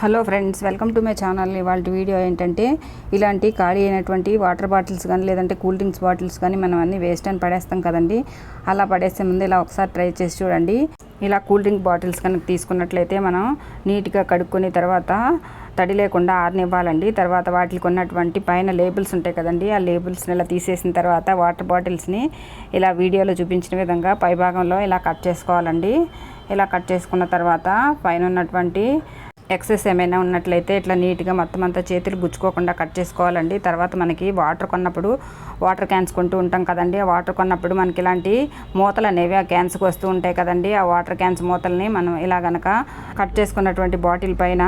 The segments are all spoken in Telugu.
Hello friends welcome to my channel. ఇవాళ వీడియో ఏంటంటే ఇలాంటి ఖాళీ అయినటువంటి వాటర్ బాటిల్స్ కానీ లేదంటే కూల్ డ్రింక్స్ బాటిల్స్ కానీ మనం అన్నీ వేస్ట్ అని పడేస్తాం కదండి. అలా పడేసే ముందు ఇలా ఒకసారి ట్రై చేసి చూడండి. ఇలా కూల్ డ్రింక్ బాటిల్స్ కనుక తీసుకున్నట్లయితే మనం నీట్గా కడుక్కుని తర్వాత తడి లేకుండా ఆరనివ్వాలండి. తర్వాత వాటికి ఉన్నటువంటి పైన లేబుల్స్ ఉంటాయి కదండి ఆ లేబుల్స్ని ఇలా తీసేసిన తర్వాత వాటర్ బాటిల్స్ని ఇలా వీడియోలో చూపించిన విధంగా పై భాగంలో ఇలా కట్ చేసుకోవాలండి. ఇలా కట్ చేసుకున్న తర్వాత పైన ఉన్నటువంటి ఎక్సెస్ ఏమైనా ఉన్నట్లయితే ఇట్లా నీట్గా మొత్తం అంతా చేతులు గుచ్చుకోకుండా కట్ చేసుకోవాలండి. తర్వాత మనకి వాటర్ కొన్నప్పుడు వాటర్ క్యాన్స్ కొంటూ ఉంటాం కదండి. ఆ వాటర్ కొన్నప్పుడు మనకి ఇలాంటి మూతలు అనేవి ఆ క్యాన్స్కి వస్తూ ఉంటాయి కదండి. ఆ వాటర్ క్యాన్స్ మూతల్ని మనం ఇలా కనుక కట్ చేసుకున్నటువంటి బాటిల్ పైన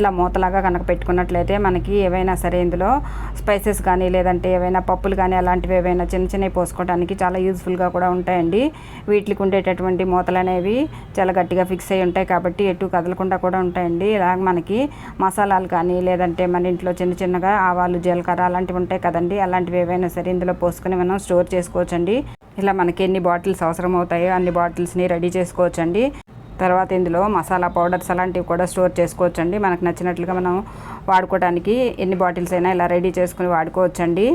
ఇలా మూతలాగా కనుక పెట్టుకున్నట్లయితే మనకి ఏవైనా సరే ఇందులో స్పైసెస్ కానీ లేదంటే ఏవైనా పప్పులు కానీ అలాంటివి ఏవైనా చిన్న చిన్నవి పోసుకోవడానికి చాలా యూజ్ఫుల్గా కూడా ఉంటాయండి. వీటికి ఉండేటటువంటి మూతలు అనేవి చాలా గట్టిగా ఫిక్స్ అయి ఉంటాయి కాబట్టి ఎటు కదలకుండా కూడా ఉంటాయండి. ఇలా మనకి మసాలాలు కానీ లేదంటే మన ఇంట్లో చిన్న చిన్నగా ఆవాలు జీలకర్ర అలాంటివి ఉంటాయి కదండి. అలాంటివి ఏవైనా సరే ఇందులో పోసుకొని మనం స్టోర్ చేసుకోవచ్చండి. ఇలా మనకి ఎన్ని బాటిల్స్ అవసరం అవుతాయో అన్ని బాటిల్స్ని రెడీ చేసుకోవచ్చండి. తర్వాత ఇందులో మసాలా పౌడర్స్ అలాంటివి కూడా స్టోర్ చేసుకోవచ్చండి. మనకు నచ్చినట్లుగా మనం వాడుకోవడానికి ఎన్ని బాటిల్స్ అయినా ఇలా రెడీ చేసుకుని వాడుకోవచ్చండి.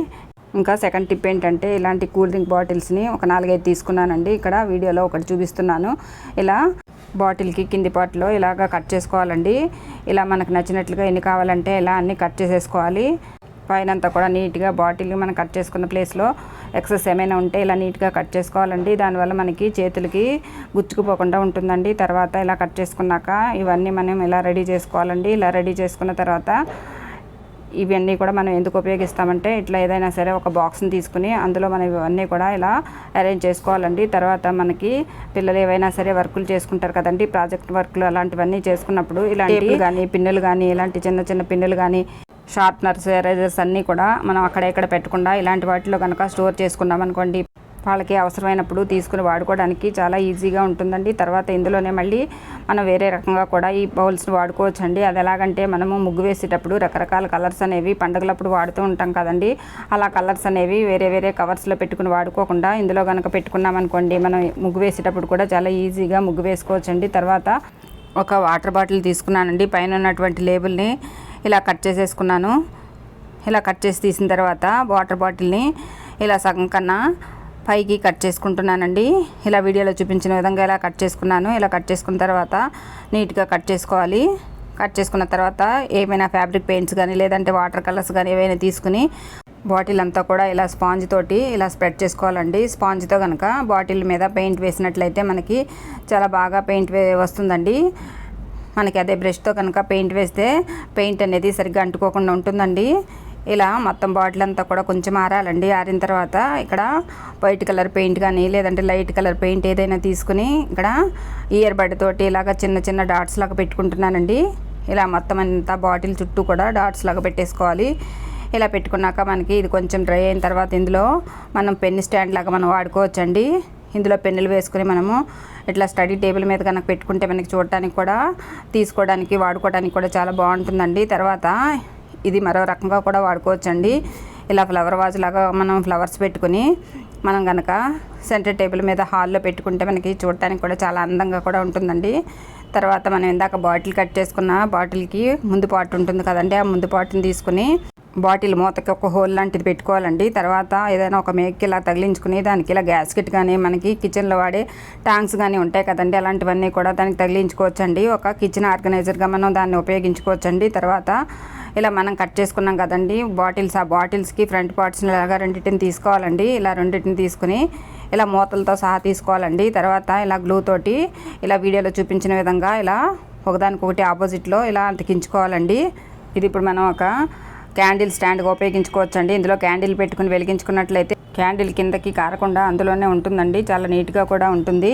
ఇంకా సెకండ్ టిప్ ఏంటంటే ఇలాంటి కూల్ డ్రింక్ బాటిల్స్ని ఒక నాలుగైదు తీసుకున్నానండి. ఇక్కడ వీడియోలో ఒకటి చూపిస్తున్నాను. ఇలా బాటిల్కి కింది పార్ట్లో ఇలాగ కట్ చేసుకోవాలండి. ఇలా మనకు నచ్చినట్లుగా ఎన్ని కావాలంటే ఇలా అన్నీ కట్ చేసేసుకోవాలి. పైన అంతా కూడా నీట్గా బాటిల్ మనం కట్ చేసుకున్న ప్లేస్లో ఎక్సెస్ ఏమైనా ఉంటే ఇలా నీట్గా కట్ చేసుకోవాలండి. దానివల్ల మనకి చేతులకి గుచ్చుకుపోకుండా ఉంటుందండి. తర్వాత ఇలా కట్ చేసుకున్నాక ఇవన్నీ మనం ఇలా రెడీ చేసుకోవాలండి. ఇలా రెడీ చేసుకున్న తర్వాత ఇవన్నీ కూడా మనం ఎందుకు ఉపయోగిస్తామంటే ఇట్లా ఏదైనా సరే ఒక బాక్స్ని తీసుకుని అందులో మనం ఇవన్నీ కూడా ఇలా అరేంజ్ చేసుకోవాలండి. తర్వాత మనకి పిల్లలు ఏవైనా సరే వర్కులు చేసుకుంటారు కదండి ప్రాజెక్ట్ వర్క్లు అలాంటివన్నీ చేసుకున్నప్పుడు ఇలాంటి కానీ పిన్నులు కానీ ఇలాంటి చిన్న చిన్న పిన్నులు కానీ షార్ప్నర్స్ ఎరేజర్స్ అన్నీ కూడా మనం అక్కడ ఇక్కడ పెట్టకుండా ఇలాంటి వాటిలో కనుక స్టోర్ చేసుకున్నాం అనుకోండి వాళ్ళకి అవసరమైనప్పుడు తీసుకుని వాడుకోవడానికి చాలా ఈజీగా ఉంటుందండి. తర్వాత ఇందులోనే మళ్ళీ మనం వేరే రకంగా కూడా ఈ బౌల్స్ని వాడుకోవచ్చు అండి అది ఎలాగంటే మనము ముగ్గు వేసేటప్పుడు రకరకాల కలర్స్ అనేవి పండుగలప్పుడు వాడుతూ ఉంటాం కదండి. అలా కలర్స్ అనేవి వేరే వేరే కవర్స్లో పెట్టుకుని వాడుకోకుండా ఇందులో కనుక పెట్టుకున్నాం అనుకోండి మనం ముగ్గు వేసేటప్పుడు కూడా చాలా ఈజీగా ముగ్గు వేసుకోవచ్చు అండి తర్వాత ఒక వాటర్ బాటిల్ తీసుకున్నానండి. పైన ఉన్నటువంటి లేబుల్ని ఇలా కట్ చేసేసుకున్నాను. ఇలా కట్ చేసి తీసిన తర్వాత వాటర్ బాటిల్ని ఇలా సగం కన్నా పైకి కట్ చేసుకుంటున్నానండి. ఇలా వీడియోలో చూపించిన విధంగా ఇలా కట్ చేసుకున్నాను. ఇలా కట్ చేసుకున్న తర్వాత నీట్గా కట్ చేసుకోవాలి. కట్ చేసుకున్న తర్వాత ఏమైనా ఫ్యాబ్రిక్ పెయింట్స్ కానీ లేదంటే వాటర్ కలర్స్ కానీ ఏవైనా తీసుకుని బాటిల్ అంతా కూడా ఇలా స్పాంజ్ తోటి ఇలా స్ప్రెడ్ చేసుకోవాలండి. స్పాంజ్తో కనుక బాటిల్ మీద పెయింట్ వేసినట్లయితే మనకి చాలా బాగా పెయింట్ వస్తుందండి. మనకి అదే బ్రష్తో కనుక పెయింట్ వేస్తే పెయింట్ అనేది సరిగ్గా అంటుకోకుండా ఉంటుందండి. ఇలా మొత్తం బాటిల్ అంతా కూడా కొంచెం ఆరాలండి. ఆరిన తర్వాత ఇక్కడ వైట్ కలర్ పెయింట్ కానీ లేదంటే లైట్ కలర్ పెయింట్ ఏదైనా తీసుకుని ఇక్కడ ఇయర్ బడ్ తోటి ఇలాగ చిన్న చిన్న డాట్స్ లాగా పెట్టుకుంటున్నానండి. ఇలా మొత్తం అంతా బాటిల్ చుట్టూ కూడా డాట్స్ లాగా పెట్టేసుకోవాలి. ఇలా పెట్టుకున్నాక మనకి ఇది కొంచెం డ్రై అయిన తర్వాత ఇందులో మనం పెన్ స్టాండ్ లాగా మనం వాడుకోవచ్చండి. ఇందులో పెన్నులు వేసుకుని మనము ఇట్లా స్టడీ టేబుల్ మీద కనుక పెట్టుకుంటే మనకి చూడటానికి కూడా తీసుకోవడానికి వాడుకోవడానికి కూడా చాలా బాగుంటుందండి. తర్వాత ఇది మరో రకంగా కూడా వాడుకోవచ్చండి. ఇలా ఫ్లవర్ వాజ్ లాగా మనం ఫ్లవర్స్ పెట్టుకుని మనం కనుక సెంటర్ టేబుల్ మీద హాల్లో పెట్టుకుంటే మనకి చూడటానికి కూడా చాలా అందంగా కూడా ఉంటుందండి. తర్వాత మనం ఇందాక బాటిల్ కట్ చేసుకున్న బాటిల్కి ముందు పాటు ఉంటుంది కదండి. ఆ ముందు పాటుని తీసుకుని బాటిల్ మూతకి ఒక హోల్ లాంటిది పెట్టుకోవాలండి. తర్వాత ఏదైనా ఒక మేక్కి ఇలా తగిలించుకుని దానికి ఇలా గ్యాస్కెట్ కానీ మనకి కిచెన్లో వాడే ట్యాంక్స్ కానీ ఉంటాయి కదండి. అలాంటివన్నీ కూడా దానికి తగిలించుకోవచ్చండి. ఒక కిచెన్ ఆర్గనైజర్గా మనం దాన్ని ఉపయోగించుకోవచ్చండి. తర్వాత ఇలా మనం కట్ చేసుకున్నాం కదండి. బాటిల్స్ ఆ బాటిల్స్కి ఫ్రంట్ పార్ట్స్ని ఇలాగా రెండింటిని తీసుకోవాలండి. ఇలా రెండింటిని తీసుకుని ఇలా మూతలతో సహా తీసుకోవాలండి. తర్వాత ఇలా గ్లూ తోటి ఇలా వీడియోలో చూపించిన విధంగా ఇలా ఒకదానికొకటి ఆపోజిట్లో ఇలా అతికించుకోవాలండి. ఇది ఇప్పుడు మనం ఒక క్యాండిల్ స్టాండ్గా ఉపయోగించుకోవచ్చండి. ఇందులో క్యాండిల్ పెట్టుకుని వెలిగించుకున్నట్లయితే క్యాండిల్ కిందకి కారకుండా అందులోనే ఉంటుందండి. చాలా నీట్గా కూడా ఉంటుంది.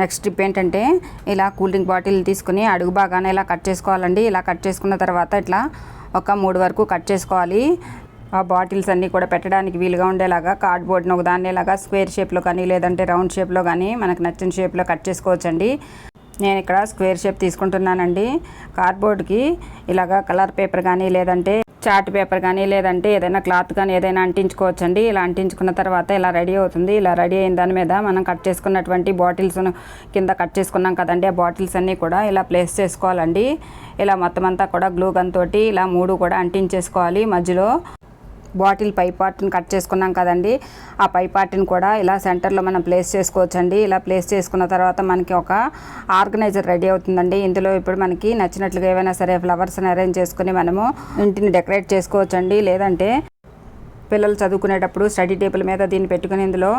నెక్స్ట్ టిప్ ఏంటంటే ఇలా కూల్ డ్రింక్ బాటిల్ తీసుకుని అడుగు బాగానే ఇలా కట్ చేసుకోవాలండి. ఇలా కట్ చేసుకున్న తర్వాత ఇట్లా ఒక మూడు వరకు కట్ చేసుకోవాలి. ఆ బాటిల్స్ అన్నీ కూడా పెట్టడానికి వీలుగా ఉండేలాగా కార్డ్బోర్డ్ను ఒకదాన్ని ఇలాగా స్క్వేర్ షేప్లో కానీ లేదంటే రౌండ్ షేప్లో కానీ మనకు నచ్చిన షేప్లో కట్ చేసుకోవచ్చండి. నేను ఇక్కడ స్క్వేర్ షేప్ తీసుకుంటున్నానండి. కార్డ్బోర్డ్కి ఇలాగా కలర్ పేపర్ కానీ లేదంటే చార్ట్ పేపర్ కానీ లేదంటే ఏదైనా క్లాత్ కానీ ఏదైనా అంటించుకోవచ్చండి. ఇలా అంటించుకున్న తర్వాత ఇలా రెడీ అవుతుంది. ఇలా రెడీ అయిన దాని మీద మనం కట్ చేసుకున్నటువంటి బాటిల్స్ కింద కట్ చేసుకున్నాం కదండి. ఆ బాటిల్స్ అన్నీ కూడా ఇలా ప్లేస్ చేసుకోవాలండి. ఇలా మొత్తం అంతా కూడా గ్లూ గన్ తోటి ఇలా మూడు కూడా అంటించేసుకోవాలి మధ్యలో. బాటిల్ పై పార్ట్ని కట్ చేసుకున్నాం కదండి. ఆ పై పార్ట్ని కూడా ఇలా సెంటర్లో మనం ప్లేస్ చేసుకోవచ్చండి. ఇలా ప్లేస్ చేసుకున్న తర్వాత మనకి ఒక ఆర్గనైజర్ రెడీ అవుతుందండి. ఇందులో ఇప్పుడు మనకి నచ్చినట్లుగా ఏవైనా సరే ఫ్లవర్స్ని అరేంజ్ చేసుకుని మనము ఇంటిని డెకరేట్ చేసుకోవచ్చండి. లేదంటే పిల్లలు చదువుకునేటప్పుడు స్టడీ టేబుల్ మీద దీన్ని పెట్టుకుని ఇందులో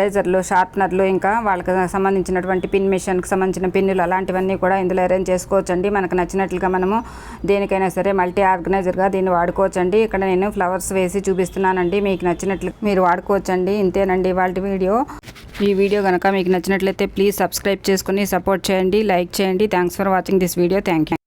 రేజర్లు షార్ప్నర్లు ఇంకా వాళ్ళకి సంబంధించినటువంటి పిన్ మిషన్కి సంబంధించిన పిన్నులు అలాంటివన్నీ కూడా ఇందులో అరేంజ్ చేసుకోవచ్చండి. మనకు నచ్చినట్లుగా మనము దేనికైనా సరే మల్టీ ఆర్గనైజర్గా దీన్ని వాడుకోవచ్చండి. ఇక్కడ నేను ఫ్లవర్స్ వేసి చూపిస్తున్నానండి. మీకు నచ్చినట్లు మీరు వాడుకోవచ్చండి. ఇంతేనండి వాళ్ళ వీడియో. ఈ వీడియో కనుక మీకు నచ్చినట్లయితే ప్లీజ్ సబ్స్క్రైబ్ చేసుకుని సపోర్ట్ చేయండి లైక్ చేయండి. Thanks for watching this video. Thank you.